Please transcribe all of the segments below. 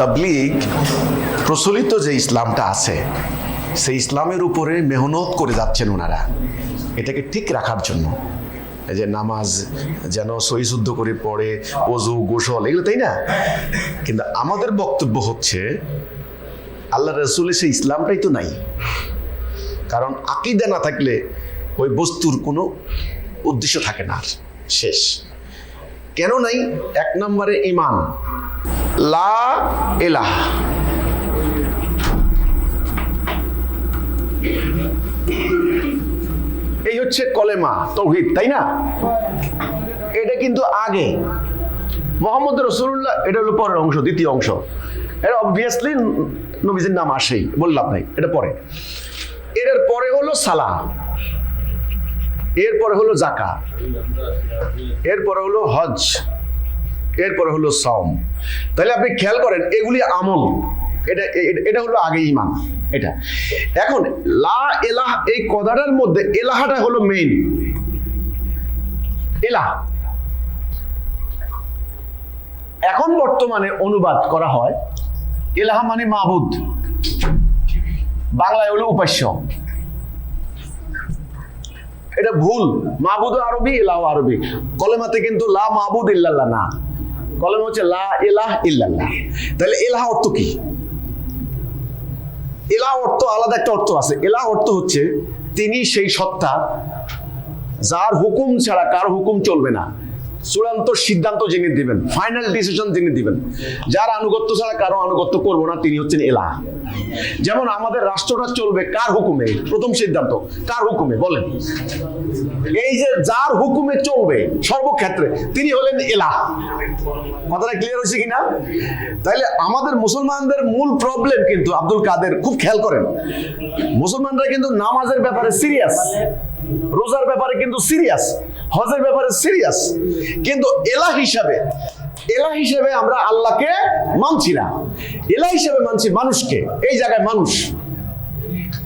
তাবলিগ প্রচলিত যে ইসলামটা আছে, সেই ইসলামের উপরে মেহনত করে যাচ্ছেন ওনারা এটাকে ঠিক রাখার জন্য। যে নামাজ যেন সহি শুদ্ধ করে পড়ে অজু গোসল, এগুলো তাই না? কিন্তু আমাদের বক্তব্য হচ্ছে, আল্লাহ রসুলের সেই ইসলামটাই তো নাই। কারণ আকিদা না থাকলে ওই বস্তুর কোনো উদ্দেশ্য থাকে না আর, শেষ। কেন নাই? এক নম্বরে ইমান লা এই হচ্ছে কলেমা, তৌহিদ, তাই না? এটা কিন্তু আগে। মোহাম্মদ রসুল্লাহ এটা হলো পরের অংশ, দ্বিতীয় অংশ। এটা অবভিয়াসলি নবীজির নাম আসেই, বললাম নাই, এটা পরে। এটার পরে হলো সালা এরপরে হলো জাকা এরপরে হলো হজ। এরপরে হলো সম তাহলে আপনি খেয়াল করেন, এগুলি আমল। এটা এটা হলো আগে ইমান এটা। এখন, লা এলাহ এই কথাটার মধ্যে এলাহাটা হলো মেইন এলাহ এখন বর্তমানে অনুবাদ করা হয় এলাহা মানে মাবুদ। বাংলায় হলো উপাস্য। এটা ভুল। মাহবুদ আরবি এলাহ আরবি। কলেমাতে কিন্তু লা মাহবুদ ইল্লাল্লাহ না। কলেমা হচ্ছে লা এলাহ ইল্লাল্লাহ। তাহলে এলাহ অর্থ কি? এলাহ অর্থ আলাদা একটা অর্থ আছে। এলাহ অর্থ হচ্ছে তিনি সেই সত্তা যার হুকুম ছাড়া কার হুকুম চলবে না। চূড়ান্ত সিদ্ধান্ত যিনি দিবেন ফাইনাল ডিসিশন যিনি দিবেন, যার আনুগত্য ছাড়া কারও আনুগত্য করব না, তিনি হচ্ছেন এলাহ। যেমন আমাদের রাষ্ট্রটা চলবে কার হুকুমে? প্রথম সিদ্ধান্ত, কার হুকুমে? বলেন। এই যে যার হুকুমে চলবে, সর্বক্ষেত্রে তিনি হলেন এলাহ। কথাটা ক্লিয়ার হয়েছে কিনা? তাইলে আমাদের মুসলমানদের মূল প্রবলেম কিন্তু আব্দুল কাদের খুব খেয়াল করেন। মুসলমানরা কিন্তু নামাজের ব্যাপারে সিরিয়াস রোজার ব্যাপারে কিন্তু সিরিয়াস হজের ব্যাপারে সিরিয়াস কিন্তু এলা হিসাবে এলা হিসেবে আমরা আল্লাহকে মানছি না। এলা হিসেবে মানছি মানুষকে, এই জায়গায় মানুষ।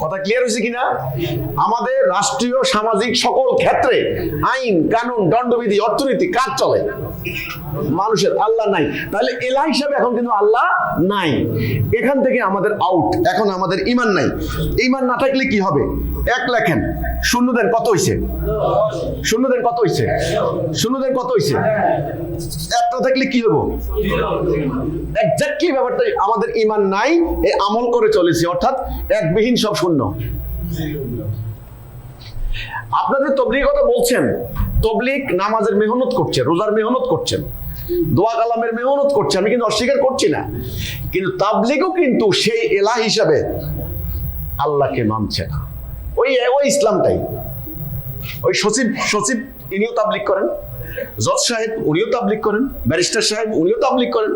কথা ক্লিয়ার হয়েছে কিনা? আমাদের রাষ্ট্রীয় সামাজিক সকল ক্ষেত্রে আইন, কানুন, দণ্ডবিধি, অর্থনীতি, কাজ চলে। মানুষের আল্লাহ নাই। তাহলে এলা হিসাবে এখন কিন্তু আল্লাহ নাই। এখান থেকে আমাদের আউট এখন আমাদের ইমান নাই। ইমান না থাকলে কি হবে? এক লেখেন। শূন্য দেন কত হইছে? শূন্য দেন কত হইছে? শূন্য দেন কত হইছে? একটা থাকলে কি হব এক্স্যাক্টলি ব্যাপারটাই আমাদের ইমান নাই, এ আমল করে চলেছে। অর্থাৎ একবিহীন সব শূন্য। আপনাদের তবলিগ কথা বলছেন। তবলিগ নামাজের মেহনত করছে, রোজার মেহনত করছেন। দোয়া কালামের মেহনত করছে, আমি কিন্তু অস্বীকার করছি না। কিন্তু তাবলিগও কিন্তু সেই এলা হিসাবে আল্লাহকে মানছে না। ওই ওই ইসলামটাই। ওই সচিব সচিব ইনিও তাবলিক করেন, জজ সাহেব উনিও তাবলিক করেন, ব্যারিস্টার সাহেব উনিও তাবলিক করেন,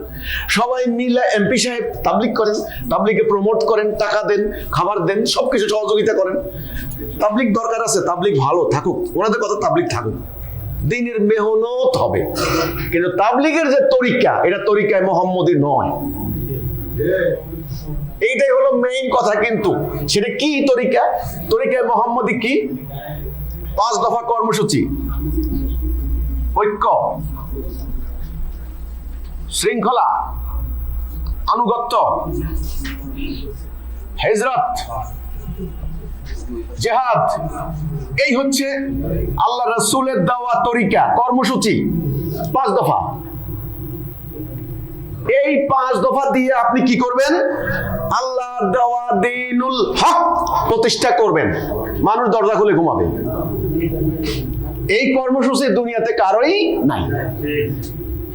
সবাই মিলে এমপি সাহেব তাবলিক করেন তাবলিকে প্রমোট করেন, টাকা দেন, খাবার দেন, সবকিছু সহযোগিতা করেন। তাবলিক দরকার আছে তাবলিক ভালো থাকুক, ওনাদের কথা তাবলিক থাকুক। দিনের মেহনত হবে। কিন্তু তাবলিগের যে তরিকা, এটা তরিকায় মোহাম্মদী নয়। এইটাই হলো মেইন কথা কিন্তু। সেটা কি তরিকা? তরিকায় মোহাম্মদী কি? পাঁচ দফা কর্মসূচি। ঐক্য। শৃঙ্খলা। আনুগত্য। হেজরত। জেহাদ। এই হচ্ছে আল্লাহ রসুলের দেওয়া তরিকা, কর্মসূচি, পাঁচ দফা। এই পাঁচ দফা দিয়ে আপনি কি করবেন? আল্লাহ দেওয়া দিনুল হক প্রতিষ্ঠা করবেন। মানুষ দরজা খুলে ঘুমাবে। এই কর্মসূচি দুনিয়াতে কারোই নাই।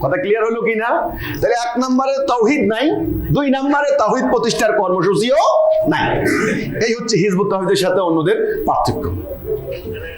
কথা ক্লিয়ার হলো কি না তাহলে এক নম্বরে তৌহিদ নাই, দুই নম্বরে তাহিদ প্রতিষ্ঠার কর্মসূচিও নাই। এই হচ্ছে হিজবুত তহিদের সাথে অন্যদের পার্থক্য।